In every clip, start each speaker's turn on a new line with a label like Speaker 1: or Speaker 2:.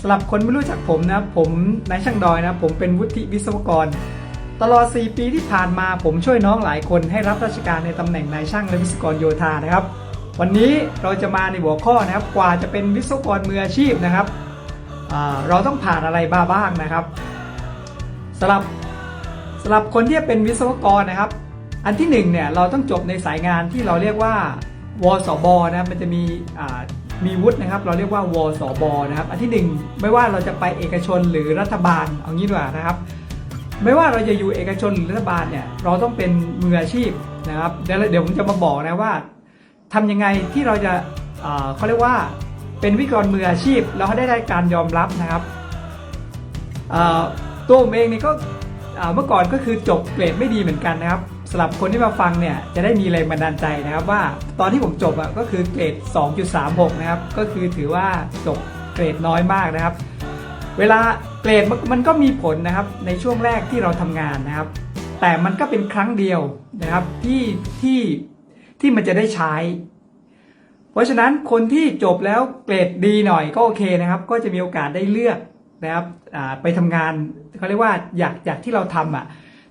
Speaker 1: สำหรับคนไม่รู้จักผมนะผมนายช่างดอยนะ ผมเป็นวุฒิวิศวกร ตลอด 4 ปีที่ผ่านมาผมช่วยน้องหลายคนให้รับราชการในตำแหน่งนายช่างและวิศวกรโยธานะครับ วันนี้เราจะมาในหัวข้อนะครับ กว่าจะเป็นวิศวกรมืออาชีพนะครับเราต้องผ่านอะไรบ้าบ้างนะครับสำหรับสำหรับคนที่เป็นวิศวกรนะครับ อันที่หนึ่งเนี่ยเราต้องจบในสายงานที่เราเรียกว่าวสบนะมันจะมีอ่า มีวุฒินะครับเราเรียกว่าวสบนะครับ อันที่หนึ่งไม่ว่าเราจะไปเอกชนหรือรัฐบาลเอางี้ดีกว่านะครับ ไม่ว่าเราจะอยู่เอกชนหรือรัฐบาลเนี่ยเราต้องเป็นมืออาชีพนะครับเดี๋ยวผมจะมาบอกนะว่าทำยังไงที่เราจะเขาเรียกว่าเป็นวิกรมืออาชีพแล้วได้ได้การยอมรับนะครับตัวผมเองนี่ก็เมื่อก่อนก็คือจบเกรดไม่ดีเหมือนกันนะครับ สำหรับคนที่มาฟังเนี่ยจะได้มีแรงบันดาลใจนะครับว่าตอนที่ผมจบอะก็คือเกรด 2.36 นะครับ ก็คือถือว่าจบเกรดน้อยมากนะครับ เวลาเกรดมันมันก็มีผลนะครับในช่วงแรกที่เราทำงานนะครับ แต่มันก็เป็นครั้งเดียวนะครับที่ที่ที่มันจะได้ใช้ เพราะฉะนั้นคนที่จบแล้วเกรดดีหน่อยก็โอเคนะครับ ก็จะมีโอกาสได้เลือกนะครับไปทำงานเขาเรียกว่าอยากอยากที่เราทำอะ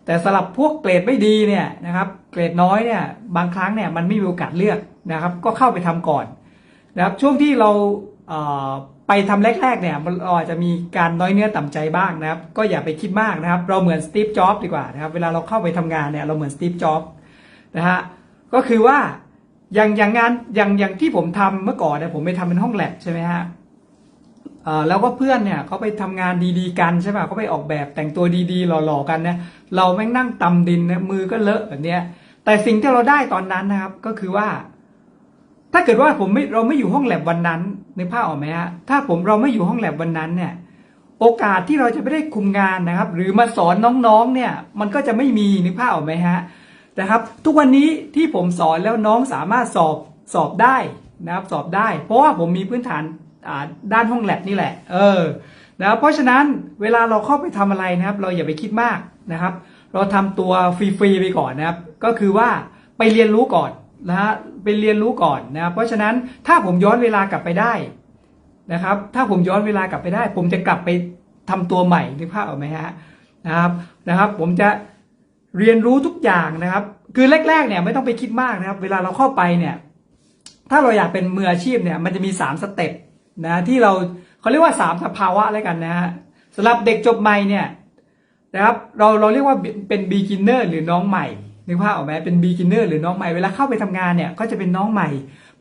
Speaker 1: แต่สำหรับพวกเกรดไม่ดีเนี่ยนะครับ เกรดน้อยเนี่ยบางครั้งเนี่ยมันไม่มีโอกาสเลือกนะครับ ก็เข้าไปทำก่อนนะครับช่วงที่เราเอ่อไปทำแรกๆเนี่ยมันเราอาจจะมีการน้อยเนื้อต่ำใจบ้างนะครับ ก็อย่าไปคิดมากนะครับ เราเหมือนสตีฟจ็อบดีกว่านะครับ เวลาเราเข้าไปทำงานเนี่ยเราเหมือนสตีฟจ็อบนะฮะก็คือว่าอย่างอย่างงานอย่างอย่างที่ผมทำเมื่อก่อนเนี่ยผมไปทำเป็นห้องแลบใช่ไหมฮะ แล้วก็เพื่อนเนี่ยเขาไปทำงานดีๆกันใช่ป่ะเขาไปออกแบบแต่งตัวดีๆหล่อๆกันนี่ยเราแม่งนั่งตำดินนะมือก็เลอะแบบเนี้ยแต่สิ่งที่เราได้ตอนนั้นนะครับก็คือว่า ถ้าเกิดว่าผมไม่เราไม่อยู่ห้องแลบวันนั้นนึกภาพออกไหมฮะถ้าผมเราไม่อยู่ห้องแลบวันนั้นเนี่ยโอกาสที่เราจะไม่ได้คุมงานนะครับ หรือมาสอนน้องๆเนี่ย มันก็จะไม่มีนึกภาพออกไหมฮะนะครับ ทุกวันนี้ที่ผมสอนแล้วน้องสามารถสอบสอบได้นะครับสอบได้ เพราะว่าผมมีพื้นฐาน ด้านห้องแลบนี่แหละ เออนะครับเพราะฉะนั้นเวลาเราเข้าไปทำอะไรนะครับ เราอย่าไปคิดมากนะครับ เราทำตัวฟรีๆไปก่อนนะครับ ก็คือว่าไปเรียนรู้ก่อนนะฮะไปเรียนรู้ก่อนนะครับ เพราะฉะนั้นถ้าผมย้อนเวลากลับไปได้นะครับ ถ้าผมย้อนเวลากลับไปได้ ผมจะกลับไปทำตัวใหม่นึกภาพออกไหมฮะนะครับนะครับ ผมจะเรียนรู้ทุกอย่างนะครับ คือแรกๆเนี่ยไม่ต้องไปคิดมากนะครับ เวลาเราเข้าไปเนี่ย ถ้าเราอยากเป็นมืออาชีพเนี่ย มันจะมีสามสเต็ป นะที่เราเขาเรียกว่าสามสภาวะแล้วกันนะฮะสำหรับเด็กจบใหม่เนี่ยนะครับเราเราเรียกว่าเป็น beginner หรือน้องใหม่นึกภาพออกไหมเป็น beginner หรือน้องใหม่เวลาเข้าไปทำงานเนี่ยก็จะเป็นน้องใหม่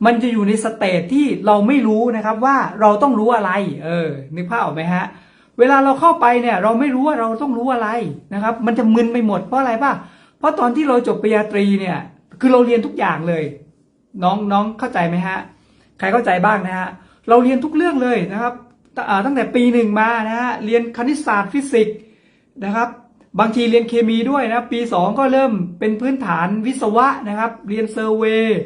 Speaker 1: มันจะอยู่ในสเตจที่เราไม่รู้นะครับว่าเราต้องรู้อะไร เออ นึกภาพออกไหมฮะเวลาเราเข้าไปเนี่ยเราไม่รู้ว่าเราต้องรู้อะไรนะครับ มันจะมึนไปหมดเพราะอะไรป่ะเพราะตอนที่เราจบปริญญาตรีเนี่ย คือเราเรียนทุกอย่างเลย น้องน้องเข้าใจไหมฮะ ใครเข้าใจบ้างนะฮะ เราเรียนทุกเรื่องเลยนะครับต,ตั้งแต่ปีหนึ่งมานะฮะเรียนคณิตศาสตร์ฟิสิกส์นะครับบางทีเรียนเคมีด้วยนะปี 2 ก็เริ่มเป็นพื้นฐานวิศวะนะครับ เรียนเซอร์เวย์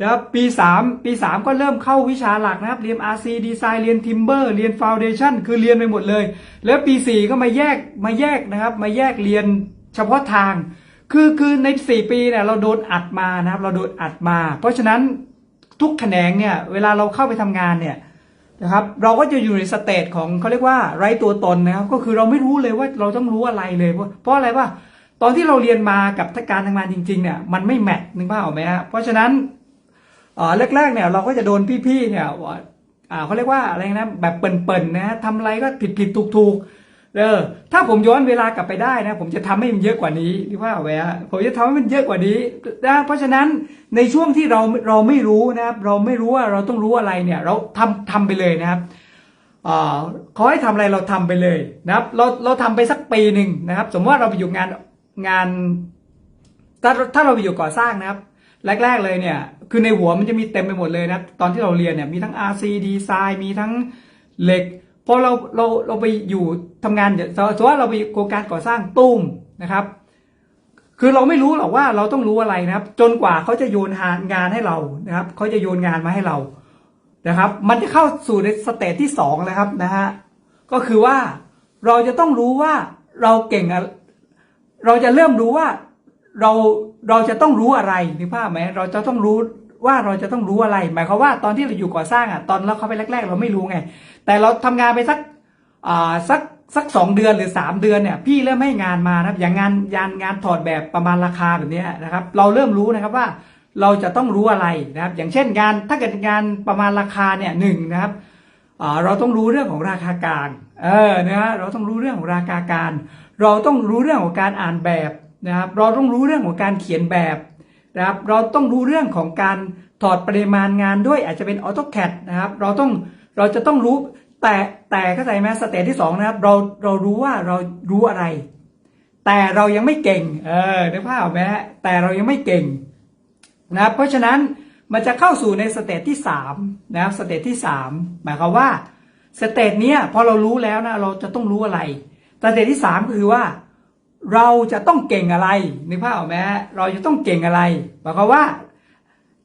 Speaker 1: นะครับปี 3 ปี 3 ก็เริ่มเข้าวิชาหลักนะครับ เรียน RC Design เรียน Timber เรียน Foundation คือเรียนไปหมดเลย แล้วปี 4 ก็มาแยกมาแยกนะครับ มาแยกเรียนเฉพาะทาง คือคือใน 4 ปีเนี่ยเราโดนอัดมานะครับ เราโดนอัดมา เพราะฉะนั้น ทุกแขนงเนี่ยเวลาเราเข้าไปทำงานเนี่ยนะครับเราก็จะอยู่ในสเตจของเขาเรียกว่าไร้ตัวตนนะครับก็คือเราไม่รู้เลยว่าเราต้องรู้อะไรเลย เพราะเพราะอะไรว่าตอนที่เราเรียนมากับการทำงานจริงๆเนี่ยมันไม่แมทนึกภาพออกไหมฮะเพราะฉะนั้นอ่อแรกๆเนี่ยเราก็จะโดนพี่ๆเนี่ยว่าอ่าเขาเรียกว่าอะไรนะแบบเปิ่นๆนะทำอะไรก็ผิดๆถูกๆ เออถ้าผมย้อนเวลากลับไปได้นะ ผมจะทำให้มันเยอะกว่านี้นึกภาไหมฮะผมจะทำให้มันเยอะกว่านี้นะเพราะฉะนั้นในช่วงที่เราเราไม่รู้นะครับ เราไม่รู้ว่าเราต้องรู้อะไรเนี่ย เราทำทำไปเลยนะครับอ่าเขาให้ทำอะไรเราทำไปเลยนะครับ เราเราทำไปสักปีหนึ่งนะครับ สมมติว่าเราไปอยู่งานงานถ้าถ้าเราไปอยู่ก่อสร้างนะครับ แรก ๆเลยเนี่ย คือในหัวมันจะมีเต็มไปหมดเลยนะตอนที่เราเรียนเนี่ยมีทั้ง RC Design มีทั้งเหล็ก อเราเราเราไปอยู่ทำงานสมมติว่าเราไปโครงการก่อสร้างตุ้มนะครับ คือเราไม่รู้หรอกว่าเราต้องรู้อะไรนะครับ จนกว่าเขาจะโยนงานให้เรานะครับเขาจะโยนงานมาให้เรานะครับ มันจะเข้าสู่ในสเตจที่สองแล้วครับนะฮะก็คือว่าเราจะต้องรู้ว่าเราเก่งเราจะเริ่มรู้ว่าเราเราจะต้องรู้อะไรนึกภาพไหมเราจะต้องรู้ ว่าเราจะต้องรู้อะไร หมายความว่าตอนที่เราอยู่ก่อสร้างอะตอนเราเข้าไปแรก ๆ เราไม่รู้ไง แต่เราทำงานไปสักอ่าสักสักสองเดือนหรือสามเดือนเนี่ยพี่เริ่มให้งานมานะครับ อย่างงานงานงานถอดแบบประมาณราคาแบบเนี้ยนะครับ เราเริ่มรู้นะครับว่าเราจะต้องรู้อะไรนะครับ อย่างเช่นงานถ้าเกิดงานประมาณราคาเนี่ยหนึ่งนะครับเราต้องรู้เรื่องของราคากางเออนะฮะเราต้องรู้เรื่องของราคากางเราต้องรู้เรื่องของการอ่านแบบนะครับ เราต้องรู้เรื่องของการเขียนแบบ นะครับเราต้องรู้เรื่องของการถอดปริมาณงานด้วยอาจจะเป็น AutoCAD นะครับเราต้องเราจะต้องรู้แต่แต่เข้าใจไหมสเตจที่สองนะครับเราเรารู้ว่าเรารู้อะไร แต่เรายังไม่เก่งเออนึกภาพไหมแต่เรายังไม่เก่งนะเพราะฉะนั้นมันจะเข้าสู่ในสเตจที่สามนะครับสเตจที่สามหมายความว่าสเตจเนี้ยพอเรารู้แล้วนะเราจะต้องรู้อะไรสเตจที่สามก็คือว่า เราจะต้องเก่งอะไรนึกภาพออกไหมเราจะต้องเก่งอะไรหมายความว่า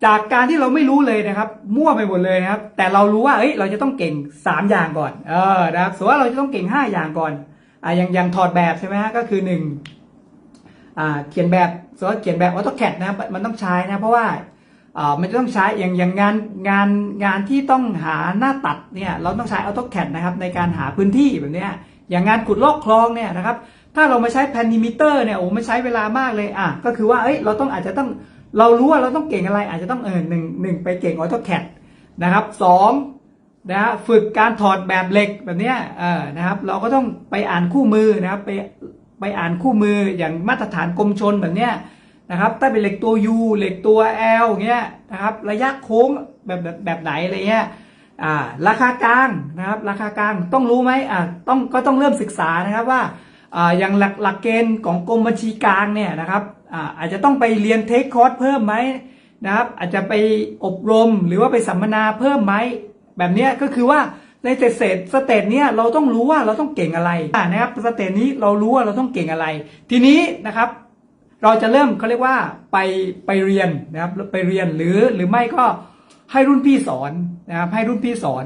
Speaker 1: จากการที่เราไม่รู้เลยนะครับ มั่วไปหมดเลยนะครับ แต่เรารู้ว่าเอ้ยเราจะต้องเก่ง 3 อย่างก่อน เออนะครับสมมติว่าเราจะต้องเก่ง 5 อย่างก่อนอ่าอย่างอย่างถอดแบบใช่ไหมฮะก็คือ1อ่าเขียนแบบสมมติว่าเขียนแบบ AutoCAD นะมันต้องใช้นะ เพราะว่าอ่ามันจะต้องใช้อย่างอย่างงานงานงานที่ต้องหาหน้าตัดเนี่ยเราต้องใช้ AutoCAD นะครับในการหาพื้นที่แบบเนี้ยอย่างงานขุดลอกคลองเนี่ยนะครับ ถ้าเรามาใช้แพนดิมิเตอร์เนี่ยโอ้ไมันใช้เวลามากเลยอะก็คือว่าเอ้ยเราต้องอาจจะต้องเรารู้ว่าเราต้องเก่งอะไร อาจจะต้องเออหนึ่งหนึ่งไปเก่ง AutoCAD นะครับสองนะฮะฝึกการถอดแบบเหล็กแบบเนี้ยเออนะครับเราก็ต้องไปอ่านคู่มือนะครับไปไปอ่านคู่มืออย่างมาตรฐานกรมชนแบบเนี้ยนะครับถ้าเป็นเหล็กตัว U เหล็กตัว L เงี้ยนะครับระยะโค้งแบบแบบแบบไหนอะไรเงี้ยอ่าราคากลางนะครับราคากลางต้องรู้ไหมอ่าต้องก็ต้องเริ่มศึกษานะครับว่า อย่างหลักหลักเกณฑ์ของกรมบัญชีกลางเนี่ยนะครับอาจจะต้องไปเรียนเทคคอร์สเพิ่มไหมนะครับอาจจะไปอบรมหรือว่าไปสัมมนาเพิ่มไหมแบบนี้ก็คือว่าในเศษเศษสเตจเนี้ยเราต้องรู้ว่าเราต้องเก่งอะไรนะครับสเตจนี้เรารู้ว่าเราต้องเก่งอะไร ทีนี้นะครับ เราจะเริ่มเขาเรียกว่าไปไปเรียนนะครับไปเรียนหรือหรือไม่ก็ให้รุ่นพี่สอนนะครับให้รุ่นพี่สอน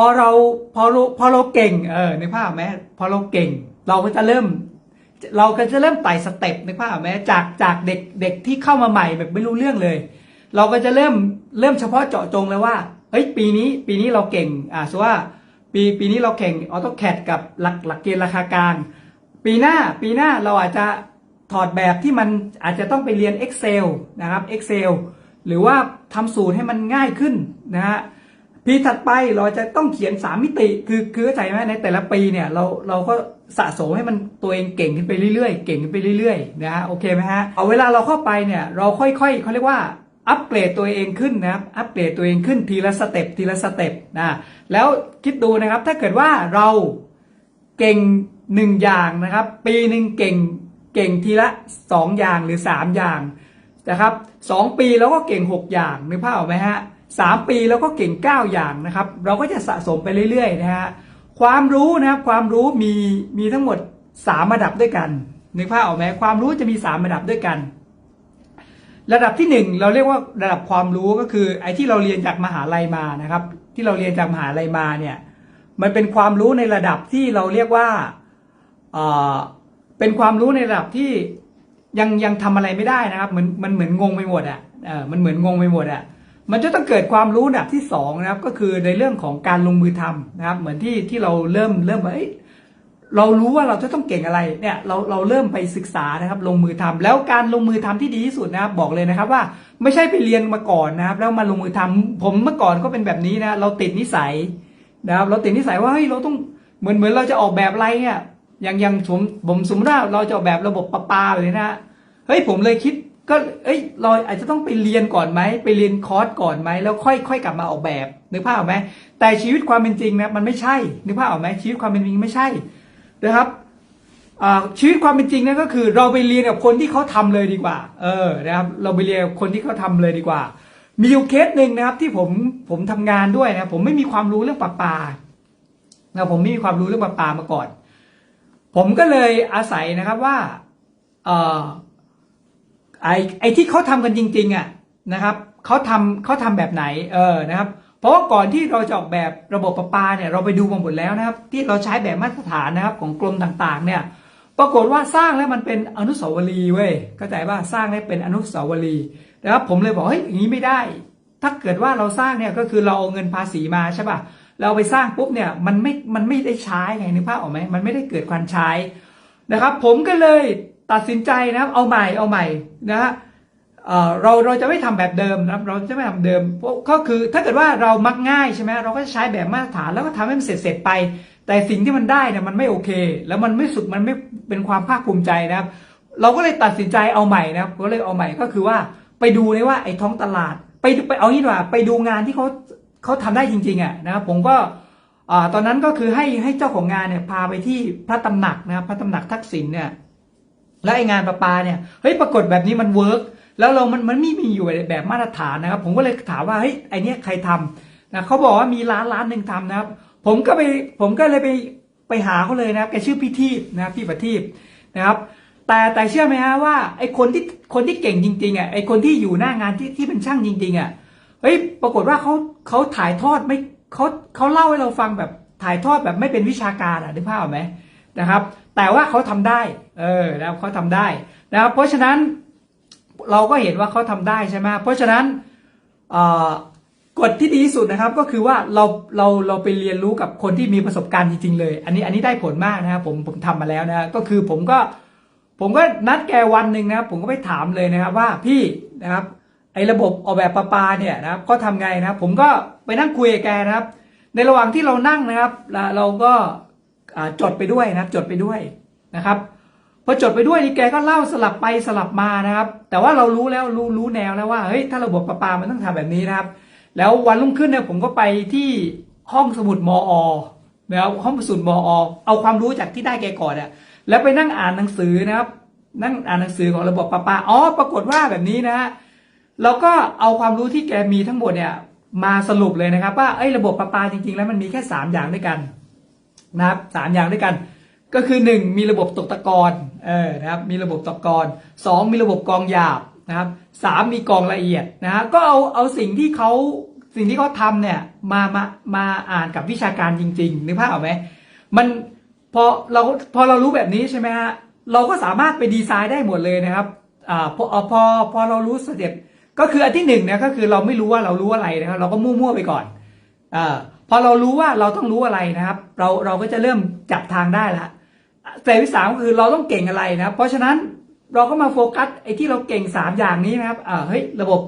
Speaker 1: พอเราพอเราพอเราเก่งเออนึกภาพไหมพอเราเก่ง เราก็จะเริ่ม เราก็จะเริ่มไต่สเต็ปนึกภาพไหมจากจากเด็กเด็กที่เข้ามาใหม่แบบไม่รู้เรื่องเลย เราก็จะเริ่มเริ่มเฉพาะเจาะจงเลยว่าเฮ้ยปีนี้ปีนี้เราเก่งอ่าสว่าปีปีนี้เราเก่งออโตแคดกับหลักหลักเกณฑ์ราคากลางปีหน้าปีหน้าเราอาจจะถอดแบบที่มันอาจจะต้องไปเรียน Excel นะครับ Excel หรือว่าทำสูตรให้มันง่ายขึ้นนะฮะ ปีถัดไปเราจะต้องเขียน3มิติ คือคือเข้าใจไหมในแต่ละปีเนี่ยเราเราก็สะสมให้มันตัวเองเก่งขึ้นไปเรื่อยๆ เก่งขึ้นไปเรื่อยๆนะฮะโอเคไหมฮะเอาเวลาเราเข้าไปเนี่ยเราค่อยๆเขาเรียกว่าอัปเกรดตัวเองขึ้นนะครับอัปเกรดตัวเองขึ้นทีละสเต็ปทีละสเต็ปนะแล้วคิดดูนะครับถ้าเกิดว่าเราเก่งหนึ่งอย่างนะครับ ปีหนึ่งเก่งเก่งทีละสองอย่างหรือสามอย่างนะครับสองปีแล้วก็เก่งหกอย่างนึกภาพออกไหมฮะ สามปีแล้วก็เก่งเก้าอย่างนะครับ เราก็จะสะสมไปเรื่อยๆนะฮะความรู้นะครับความรู้มีมีทั้งหมดสามระดับด้วยกันนึกภาพออกไหมความรู้จะมีสามระดับด้วยกัน ระดับที่หนึ่งเราเรียกว่าระดับความรู้ก็คือไอ้ที่เราเรียนจากมหาลัยมานะครับ ที่เราเรียนจากมหาลัยมาเนี่ยมันเป็นความรู้ในระดับที่เราเรียกว่าเออเป็นความรู้ในระดับที่ยังยังทำอะไรไม่ได้นะครับ เหมือนมันเหมือนงงไปหมดอะเออมันเหมือนงงไปหมดอะ มันจะต้องเกิดความรู้ระดับที่สองนะครับ ก็คือในเรื่องของการลงมือทำนะครับ เหมือนที่ที่เราเริ่มเริ่มว่าเอ้ยเรารู้ว่าเราจะต้องเก่งอะไรเนี่ยเราเราเริ่มไปศึกษานะครับลงมือทำแล้วการลงมือทำที่ดีที่สุดนะครับบอกเลยนะครับว่าไม่ใช่ไปเรียนมาก่อนนะครับ แล้วมาลงมือทำผมเมื่อก่อนก็เป็นแบบนี้นะเราติดนิสัยนะครับ เราติดนิสัยว่าเฮ้ยเราต้องเหมือนเหมือนเราจะออกแบบอะไรเนี่ยอย่างอย่างผมผมสมมติว่าเราจะออกแบบระบบประปาเลยนะเฮ้ยผมเลยคิด ก็เอ้ยเราอาจจะต้องไปเรียนก่อนไหมไปเรียนคอร์สก่อนไหมแล้วค่อยค่อยกลับมาออกแบบนึกภาพออกไหมแต่ชีวิตความเป็นจริงนะมันไม่ใช่นึกภาพออกไหมชีวิตความเป็นจริงไม่ใช่นะครับชีวิตความเป็นจริงนั่นก็คือ เราไปเรียนกับคนที่เขาทำเลยดีกว่า เออนะครับเราไปเรียนกับคนที่เขาทำเลยดีกว่า มีอยู่เคสหนึ่งนะครับที่ผมผมทำงานด้วยนะผมไม่มีความรู้เรื่องปลาปลานะผมไม่มีความรู้เรื่องปลาปลามาก่อน ผมก็เลยอาศัยนะครับว่าเออ ไอไอที่เขาทำกันจริง ๆอะนะครับเขาทำเขาทำแบบไหนเออนะครับ เพราะว่าก่อนที่เราจะออกแบบระบบประปาเนี่ยเราไปดูมาหมดแล้วนะครับ ที่เราใช้แบบมาตรฐานนะครับของกรมต่างๆ เนี่ยปรากฏว่าสร้างแล้วมันเป็นอนุสาวรีย์เว้ยเข้าใจว่าสร้างแล้วเป็นอนุสาวรีย์นะครับผมเลยบอกเฮ้ยอย่างนี้ไม่ได้ ถ้าเกิดว่าเราสร้างเนี่ยก็คือเราเอาเงินภาษีมาใช่ป่ะเราไปสร้างปุ๊บเนี่ยมันไม่มันไม่ได้ใช้ไงนึกภาพออกไหมมันไม่ได้เกิดการใช้นะครับ ผมก็เลย ตัดสินใจนะครับ เอาใหม่เอาใหม่นะฮะเราเราจะไม่ทำแบบเดิมนะครับ เราจะไม่ทำเดิมเพราะก็คือถ้าเกิดว่าเรามักง่ายใช่ไหมเราก็ใช้แบบมาตรฐานแล้วก็ทำให้มันเสร็จเสร็จๆไป แต่สิ่งที่มันได้เนี่ยมันไม่โอเค แล้วมันไม่สุดมันไม่เป็นความภาคภูมิใจนะครับ เราก็เลยตัดสินใจเอาใหม่นะครับก็เลยเอาใหม่ก็คือว่าไปดูเลยว่าไอ้ท้องตลาด ไปไปเอางี้ดีกว่าไปดูงานที่เขาเขาทำได้จริงๆอะนะครับผมก็อ่าตอนนั้นก็คือให้ให้เจ้าของงานเนี่ยพาไปที่พระตำหนักนะครับพระตำหนักทักษิณเนี่ย แล้วไอ้งานประปาเนี่ยเฮ้ยปรากฏแบบนี้มันเวิร์กแล้วเรามันมันไม่มีอยู่แบบมาตรฐานนะครับ ผมก็เลยถามว่าเฮ้ยไอเนี้ยใครทำนะเขาบอกว่ามีร้านร้านหนึ่งทำนะครับ ผมก็ไปผมก็เลยไปไปหาเขาเลยนะครับแกชื่อพี่ทีพนะครับพี่ประทีปนะครับ แต่แต่เชื่อไหมฮะว่าไอคนที่คนที่เก่งจริงๆอะไอคนที่อยู่หน้างานที่ที่เป็นช่างจริง ๆอะเฮ้ยปรากฏว่าเขาเขาถ่ายทอดไม่เขาเขาเล่าให้เราฟังแบบถ่ายทอดแบบไม่เป็นวิชาการอะนึกภาพไหม นะครับ แต่ว่าเขาทำได้ เออนะครับเขาทำได้นะครับ เพราะฉะนั้นเราก็เห็นว่าเขาทำได้ใช่ไหมเพราะฉะนั้นกฎที่ดีที่สุดนะครับก็คือว่าเราเราเราไปเรียนรู้กับคนที่มีประสบการณ์จริงๆเลย อันนี้อันนี้ได้ผลมากนะครับผมผมทำมาแล้วนะก็คือผมก็ผมก็นัดแกวันหนึ่งนะครับ ผมก็ไปถามเลยนะครับว่าพี่นะครับ ไอ้ระบบออกแบบประปาเนี่ยนะครับก็ทำไงนะครับ ผมก็ไปนั่งคุยกับแกนะครับ ในระหว่างที่เรานั่งนะครับเราเราก็ จดไปด้วยนะครับจดไปด้วยนะครับพอจดไปด้วยนี่แกก็เล่าสลับไปสลับมานะครับ แต่ว่าเรารู้แล้วรู้รู้แนวแล้วว่าเฮ้ยถ้าระบบประปามันต้องทำแบบนี้นะครับ แล้ววันรุ่งขึ้นเนี่ยผมก็ไปที่ห้องสมุดมอนะครับห้องสมุดมอเอาความรู้จากที่ได้แกก่อนอะแล้วไปนั่งอ่านหนังสือนะครับ นั่งอ่านหนังสือของระบบประปาอ๋อปรากฏว่าแบบนี้นะฮะเราก็เอาความรู้ที่แกมีทั้งหมดเนี่ยมาสรุปเลยนะครับ ว่าเอ้ยระบบประปาจริง ๆ แล้วมันมีแค่สามอย่างด้วยกัน นะครับสามอย่างด้วยกัน ก็คือหนึ่งมีระบบตกตะกอนเออนะครับมีระบบตกตะกอนสองมีระบบกองหยาบนะครับสามมีกองละเอียดนะฮะก็เอาเอาสิ่งที่เขาสิ่งที่เขาทำเนี่ยมามามาอ่านกับวิชาการจริง ๆ นึกภาพออกไหมมันพอเราพอเรารู้แบบนี้ใช่ไหมฮะเราก็สามารถไปดีไซน์ได้หมดเลยนะครับอ่าพอพอพอเรารู้สเต็ปก็คืออันที่หนึ่งเนี่ยก็คือเราไม่รู้ว่าเรารู้อะไรนะครับเราก็มั่วๆไปก่อนอ่า พอเรารู้ว่าเราต้องรู้อะไรนะครับ เราเราก็จะเริ่มจับทางได้ละสเต็ปที่สามก็คือเราต้องเก่งอะไรนะครับ เพราะฉะนั้นเราก็มาโฟกัสไอ้ที่เราเก่งสามอย่างนี้นะครับอ่าเฮ้ยระบบ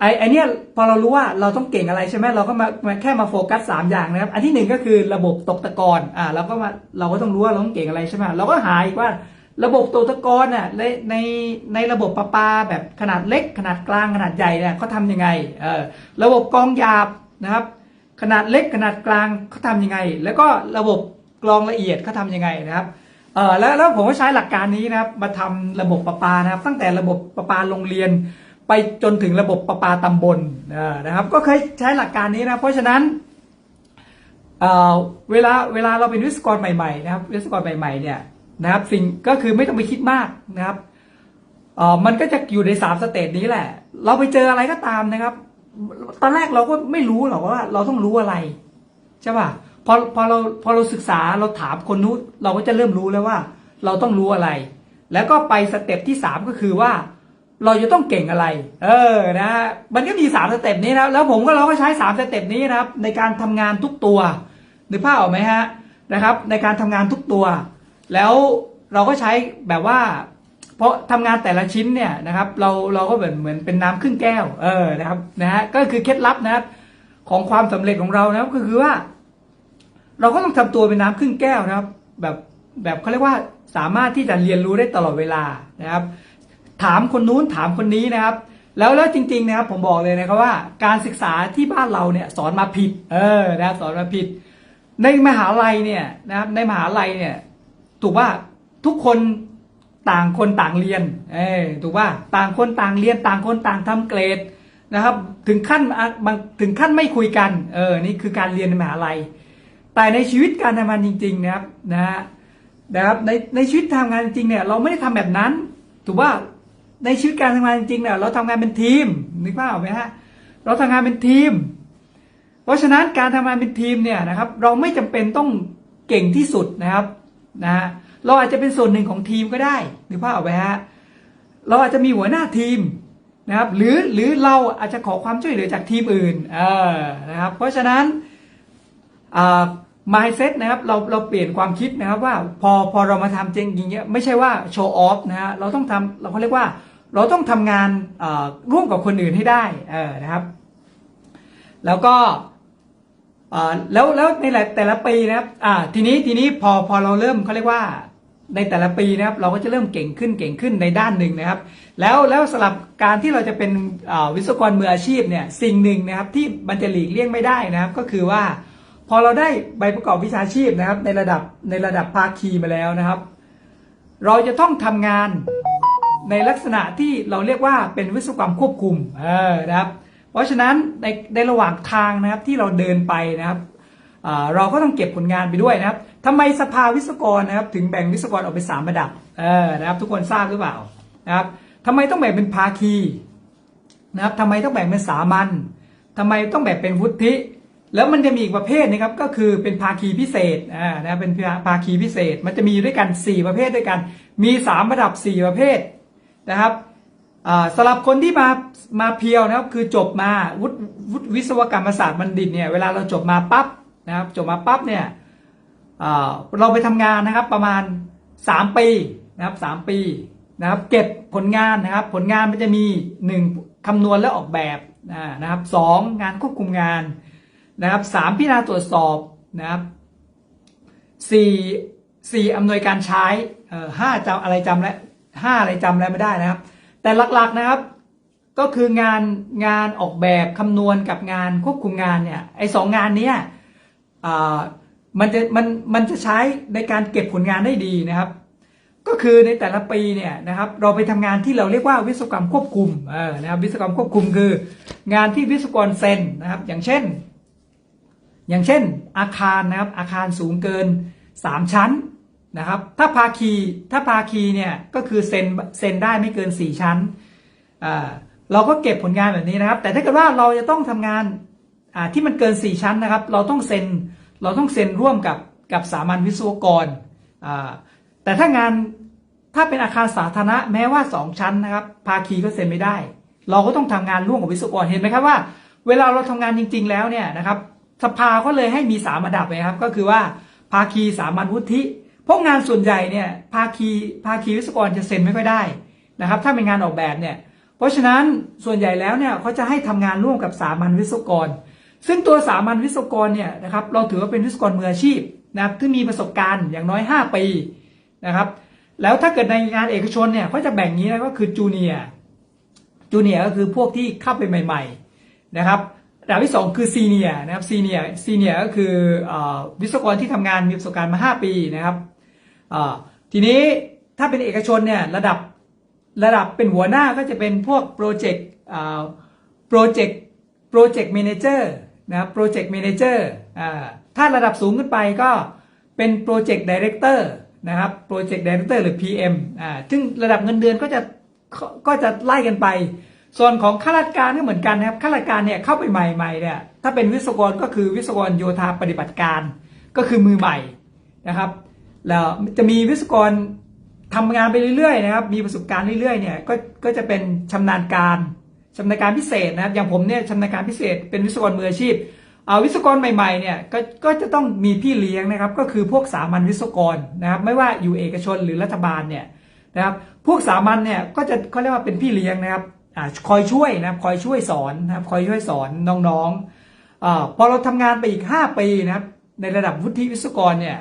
Speaker 1: ไอ้ไอเนี้ยพอเรารู้ว่าเราต้องเก่งอะไรใช่ไหมเราก็มาแค่มาโฟกัสสามอย่างนะครับ อันที่หนึ่งก็คือระบบตกตะกอนอ่าเราก็มาเราก็ต้องรู้ว่าเราต้องเก่งอะไรใช่ไหมเราก็หาอีกว่าระบบตกตะกอนน่ะในในในระบบประปาแบบขนาดเล็กขนาดกลางขนาดใหญ่เนี่ยเขาทำยังไงเออระบบกองหยาบนะครับ ขนาดเล็กขนาดกลางเขาทำยังไง แล้วก็ระบบกรองละเอียดเขาทำยังไงนะครับเออแล้วแล้วผมก็ใช้หลักการนี้นะครับมาทำระบบประปานะครับ ตั้งแต่ระบบประปาโรงเรียน ไปจนถึงระบบประปาตำบลนะครับ ก็เคยใช้หลักการนี้นะเพราะฉะนั้นเเวลาเวลาเราเป็นวิศวกรใหม่ๆนะครับวิศวกรใหม่ๆเนี่ยนะครับสิ่งก็คือไม่ต้องไปคิดมากนะครับเออมันก็จะอยู่ในสามสเตจนี้แหละ เราไปเจออะไรก็ตามนะครับ ตอนแรกเราก็ไม่รู้หรอกว่า เราต้องรู้อะไรใช่ป่ะพอพอเราพอเราศึกษาเราถามคนนู้นเราก็จะเริ่มรู้แล้วว่า เราต้องรู้อะไร แล้วก็ไปสเต็ปที่สามก็คือว่า เราจะต้องเก่งอะไร เออนะ มันก็มีสามสเต็ปนี้นะแล้วผมก็เราก็ใช้สามสเต็ปนี้นะครับ ในการทำงานทุกตัวนึกภาพออกไหมฮะนะครับ ในการทำงานทุกตัว แล้วเราก็ใช้แบบว่า เพราะทำงานแต่ละชิ้นเนี่ยนะครับ เราเราก็เหมือนเหมือนเป็นน้ำครึ่งแก้ว เออนะครับนะฮะก็คือเคล็ดลับนะครับ ของความสำเร็จของเรานะครับก็คือว่า เราก็ต้องทำตัวเป็นน้ำครึ่งแก้วนะครับ แบบแบบเขาเรียกว่าสามารถที่จะเรียนรู้ได้ตลอดเวลานะครับ ถามคนนู้นถามคนนี้นะครับ แล้วแล้วจริง ๆ นะครับ ผมบอกเลยนะครับว่า การศึกษาที่บ้านเราเนี่ย สอนมาผิด เออนะครับสอนมาผิด ในมหาลัยเนี่ยนะครับ ในมหาลัยเนี่ย ถูกว่าทุกคน ต่างคนต่างเรียน เออถูกว่าต่างคนต่างเรียนต่างคนต่างทำเกรดนะครับ ถึงขั้นบางถึงขั้นไม่คุยกัน เออ นี่คือการเรียนในมหาลัย แต่ในชีวิตการทำงานจริง ๆ นะครับ นะฮะนะครับ ในในชีวิตทำงานจริงเนี่ย เราไม่ได้ทำแบบนั้น ถูกว่าในชีวิตการทำงานจริงเนี่ย เราทำงานเป็นทีม นึกภาพออกไหมฮะ เราทำงานเป็นทีม เพราะฉะนั้นการทำงานเป็นทีมเนี่ยนะครับ เราไม่จำเป็นต้องเก่งที่สุดนะครับ นะฮะ เราอาจจะเป็นส่วนหนึ่งของทีมก็ได้นึกภาพออกไหมฮะเราอาจจะมีหัวหน้าทีมนะครับ หรือหรือเราอาจจะขอความช่วยเหลือจากทีมอื่นเออนะครับ เพราะฉะนั้นอ่า mindset นะครับเราเราเปลี่ยนความคิดนะครับว่าพอพอเรามาทำจริงอย่างเงี้ยไม่ใช่ว่าโชว์ออฟนะฮะเราต้องทำเราเขาเรียกว่าเราต้องทำงานร่วมกับคนอื่นให้ได้เออนะครับ แล้วก็แล้วแล้วในแต่ละแต่ละปีนะครับอ่าทีนี้ทีนี้พอพอเราเริ่มเขาเรียกว่า ในแต่ละปีนะครับเราก็จะเริ่มเก่งขึ้นเก่งขึ้นในด้านหนึ่งนะครับ แล้วแล้วสำหรับการที่เราจะเป็นวิศวกรมืออาชีพเนี่ยสิ่งหนึ่งนะครับที่มันจะหลีกเลี่ยงไม่ได้นะครับ ก็คือว่า พอเราได้ใบประกอบวิชาชีพนะครับ ในระดับในระดับภาคีมาแล้วนะครับ เราจะต้องทำงานในลักษณะที่เราเรียกว่าเป็นวิศวกรรมควบคุมเออนะครับ เพราะฉะนั้นในในระหว่างทางนะครับที่เราเดินไปนะครับ เราก็ต้องเก็บผลงานไปด้วยนะครับทำไมสภาวิศวกรนะครับ ถึงแบ่งวิศวกรออกเป็นสามระดับเออนะครับ ทุกคนทราบหรือเปล่านะครับทำไมต้องแบ่งเป็นภาคีนะครับทำไมต้องแบ่งเป็นสามัญทำไมต้องแบ่งเป็นวุฒิ แล้วมันจะมีอีกประเภทนะครับก็คือเป็นภาคีพิเศษอ่านะเป็นภาคีพิเศษ มันจะมีด้วยกัน 4 ประเภทด้วยกัน มี 3 ระดับ 4 ประเภทนะครับสำหรับคนที่มามาเพียวนะครับคือจบมาวุฒิวิศวกรรมศาสตร์บัณฑิตเนี่ยเวลาเราจบมาปั๊บ นะครับจบมาปั๊บเนี่ยเราไปทำงานนะครับประมาณ 3 ปีนะครับ3ปีนะครับเก็บผลงานนะครับผลงานมันจะมี 1คำนวณและออกแบบนะครับสองงานควบคุมงานนะครับสามพิจารณาตรวจสอบนะครับสี่สี่อำนวยการใช้ห้าจำอะไรจำแล้วห้าอะไรจำแล้วไม่ได้นะครับ แต่หลักๆนะครับก็คืองานงานออกแบบคำนวณกับงานควบคุมงานเนี่ยไอ้สองงานเนี้ย มันจะมันมันจะใช้ในการเก็บผลงานได้ดีนะครับ ก็คือในแต่ละปีเนี่ยนะครับ เราไปทำงานที่เราเรียกว่าวิศวกรรมควบคุมนะครับวิศวกรรมควบคุมคือ งานที่วิศวกรเซ็นนะครับ อย่างเช่น อย่างเช่น อาคารนะครับ อาคารสูงเกิน 3 ชั้นนะครับ ถ้าภาคีถ้าภาคีเนี่ยก็คือเซ็นเซ็นได้ไม่เกิน 4 ชั้นเราก็เก็บผลงานแบบนี้นะครับ แต่ถ้าเกิดว่าเราจะต้องทำงาน ที่มันเกิน 4 ชั้นนะครับ เราต้องเซ็นเราต้องเซ็นร่วมกับกับสามัญวิศวกรอ่าแต่ถ้างานถ้าเป็นอาคารสาธารณะแม้ว่า 2 ชั้นนะครับ ภาคีก็เซ็นไม่ได้ เราก็ต้องทำงานร่วมกับวิศวกรเห็นไหมครับว่า เวลาเราทำงานจริง ๆ แล้วเนี่ยนะครับสภาก็เลยให้มีสามระดับเลยครับ ก็คือว่าภาคีสามัญวุฒิเพราะงานส่วนใหญ่เนี่ยภาคีภาคีวิศวกรจะเซ็นไม่ค่อยได้นะครับ ถ้าเป็นงานออกแบบเนี่ยเพราะฉะนั้นส่วนใหญ่แล้วเนี่ยเขาจะให้ทำงานร่วมกับสามัญวิศวกร ซึ่งตัวสามัญวิศวกรเนี่ยนะครับเราถือว่าเป็นวิศวกรมืออาชีพนะครับที่มีประสบการณ์อย่างน้อย 5 ปีนะครับ แล้วถ้าเกิดในงานเอกชนเนี่ยเขาจะแบ่งนี้นะก็คือจูเนียจูเนียก็คือพวกที่เข้าไปใหม่ ๆนะครับระดับที่2คือซีเนียนะครับซีเนียซีเนียก็คืออวิศวกรที่ทำงานมีประสบการณ์มา 5 ปีนะครับทีนี้ถ้าเป็นเอกชนเนี่ยระดับระดับเป็นหัวหน้าก็จะเป็นพวกโปรเจกต์โปรเจกต์โปรเจกต์แมเนเจอร์ นะครับโปรเจกต์แมเนเจอร์ถ้าระดับสูงขึ้นไปก็เป็นโปรเจกต์ดีเรคเตอร์นะครับโปรเจกต์ดีเรคเตอร์หรือ PM อ่าซึ่งระดับเงินเดือนก็จะก็จะไล่กันไป ส่วนของข้าราชการก็เหมือนกันนะครับข้าราชการเนี่ยเข้าไปใหม่ๆเนี่ยถ้าเป็นวิศวกรก็คือวิศวกรโยธาปฏิบัติการ ก็คือมือใหม่นะครับแล้วจะมีวิศวกรทำงานไปเรื่อยๆนะครับมีประสบการณ์เรื่อยๆเนี่ยก็ก็จะเป็นชำนาญการ ชำนาญการพิเศษนะครับ อย่างผมเนี่ยชำนาญการพิเศษเป็นวิศวกรมืออาชีพเอาวิศวกรใหม่ๆเนี่ยก็ก็จะต้องมีพี่เลี้ยงนะครับ ก็คือพวกสามัญวิศวกรนะครับ ไม่ว่าอยู่เอกชนหรือรัฐบาลเนี่ยนะครับ พวกสามัญเนี่ยก็จะเขาเรียกว่าเป็นพี่เลี้ยงนะครับอคอยช่วยนะครับ คอยช่วยสอนนะครับ คอยช่วยสอนน้องๆอพอเราทำงานไปอีก 5 ปีนะครับ ในระดับวุฒิวิศวกรเนี่ย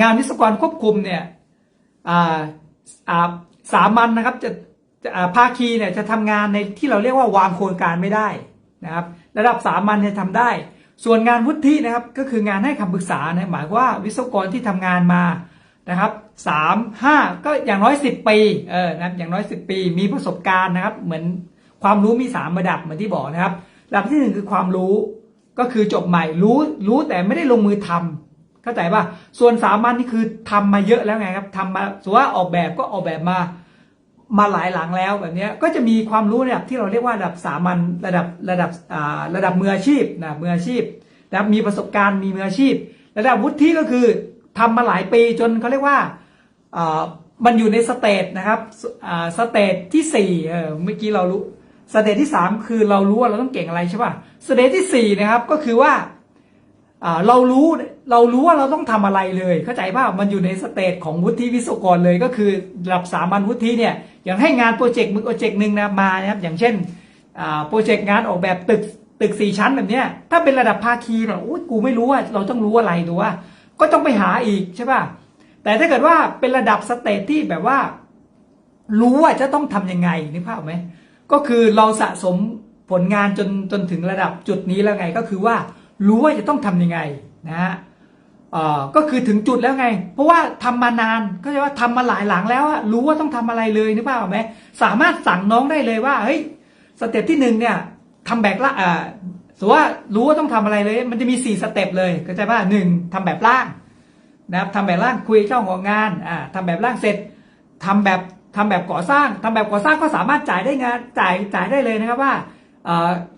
Speaker 1: งานวิศวกรควบคุมเนี่ยสามัญนนะครับจะ ภาคีเนี่ยจะทำงานในที่เราเรียกว่าวางโครงการไม่ได้นะครับระดับสามัญเนี่ยทำได้ ส่วนงานวุฒินะครับก็คืองานให้คำปรึกษานะหมายว่าวิศวกรที่ทำงานมานะครับสามห้าก็อย่างน้อยสิบปีเออนะครับอย่างน้อยสิบปี มีประสบการณ์นะครับเหมือนความรู้มีสามระดับเหมือนที่บอกนะครับระดับที่หนึ่งคือความรู้ก็คือจบใหม่รู้รู้แต่ไม่ได้ลงมือทำเข้าใจป่ะส่วนสามัญนี่คือทำมาเยอะแล้วไงครับทำมาสมมติว่าออกแบบก็ออกแบบมา มาหลายหลังแล้วแบบนี้ก็จะมีความรู้ระดับที่เราเรียกว่าระดับสามัญระดับระดับระดับมืออาชีพนะมืออาชีพนะครับมีประสบการณ์มีมืออาชีพ ระดับวุฒิก็คือทำมาหลายปีจนเขาเรียกว่ามันอยู่ในสเตจนะครับสเตจที่สี่เมื่อกี้เรารู้สเตจที่สามคือเรารู้ว่าเราต้องเก่งอะไรใช่ป่ะสเตจที่สี่นะครับก็คือว่า เรารู้เรารู้ว่าเราต้องทำอะไรเลย เข้าใจป่ะมันอยู่ในสเตจของวุฒิวิศวกรเลยก็คือระดับสามัญวุฒิเนี่ยอย่างให้งานโปรเจกต์มึงโปรเจกต์หนึ่งนะมานะครับอย่างเช่นโปรเจกต์งานออกแบบตึกตึกสี่ชั้นแบบเนี้ยถ้าเป็นระดับภาคีเนี่ยโอ้ยกูไม่รู้ว่าเราต้องรู้อะไรดูว่าก็ต้องไปหาอีกใช่ป่ะแต่ถ้าเกิดว่าเป็นระดับสเตจที่แบบว่า รู้ว่าจะต้องทำยังไงนึกภาพไหมก็คือเราสะสมผลงานจนจนถึงระดับจุดนี้แล้วไงก็คือว่า รู้ว่าจะต้องทำยังไงนะฮะเอ่อก็คือถึงจุดแล้วไง เพราะว่าทำมานานก็จะว่าทำมาหลายหลังแล้วรู้ว่าต้องทำอะไรเลยนึกภาพออกไหมสามารถสั่งน้องได้เลยว่าเฮ้ยสเต็ปที่หนึ่งเนี่ยทำแบบละอ่าสมมติว่ารู้ว่าต้องทำอะไรเลย มันจะมีสี่สเต็ปเลยเข้าใจป่ะหนึ่งทำแบบล่างนะครับทำแบบร่างคุยเจ้าของงานอ่าทำแบบร่างเสร็จทำแบบทำแบบก่อสร้างทำแบบก่อสร้างก็สามารถจ่ายได้งานจ่ายจ่ายได้เลยนะครับว่า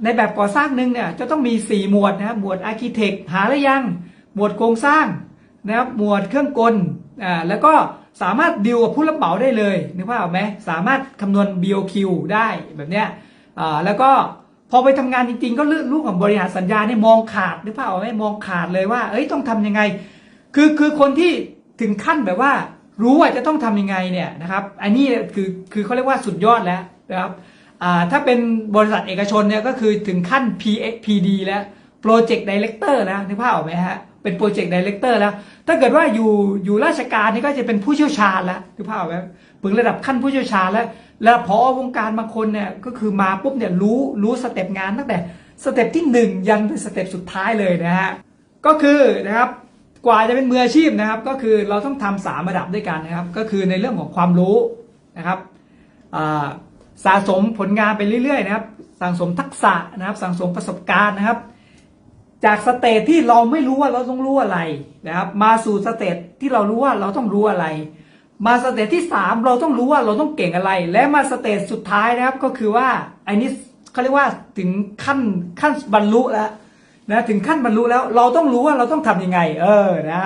Speaker 1: ในแบบก่อสร้างหนึ่งเนี่ยจะต้องมี 4 หมวดนะครับหมวดอาร์เคเต็กหาหรือยัง หมวดโครงสร้างนะครับหมวดเครื่องกลอ่าแล้วก็สามารถดิวกับผู้รับเหมาได้เลยนึกภาพออกไหมสามารถคำนวณ BOQ ได้แบบเนี้ยอ่าแล้วก็พอไปทำงานจริงๆ ก็เลืองลูกของบริหารสัญญาเนี่ยมองขาดนึกภาพออกไหมมองขาดเลยว่า เอ้ยต้องทำยังไง คือคือคนที่ถึงขั้นแบบว่า รู้ว่าจะต้องทำยังไงเนี่ยนะครับอันนี้นี่คือคือเขาเรียกว่าสุดยอดแล้วนะครับ ถ้าเป็นบริษัทเอกชนเนี่ยก็คือถึงขั้น PXPD แล้ว Project Director แล้วนึกภาพออกไหมฮะ เป็น Project Director แล้ว ถ้าเกิดว่าอยู่อยู่ราชการนี่ก็จะเป็นผู้เชี่ยวชาญแล้วนึกภาพออกไหมถึงระดับขั้นผู้เชี่ยวชาญแล้ว แล้วพอวงการบางคนเนี่ยก็คือมาปุ๊บเนี่ยรู้รู้สเต็ปงานตั้งแต่สเต็ปที่หนึ่งยันเป็นสเต็ปสุดท้ายเลยนะฮะ ก็คือนะครับกว่าจะเป็นมืออาชีพนะครับ ก็คือเราต้องทำสามระดับด้วยกันนะครับ ก็คือในเรื่องของความรู้นะครับอ่า สะสมผลงานไปเรื่อยๆนะครับสั่งสมทักษะนะครับสั่งสมประสบการณ์นะครับ จากสเตจที่เราไม่รู้ว่าเราต้องรู้อะไรนะครับ มาสู่สเตจที่เรารู้ว่าเราต้องรู้อะไร มาสเตจที่สามเราต้องรู้ว่าเราต้องเก่งอะไร และมาสเตจสุดท้ายนะครับก็คือว่าอันนี้เขาเรียกว่าถึงขั้นขั้นบรรลุแล้วนะถึงขั้นบรรลุแล้วเราต้องรู้ว่าเราต้องทำยังไง เออนะ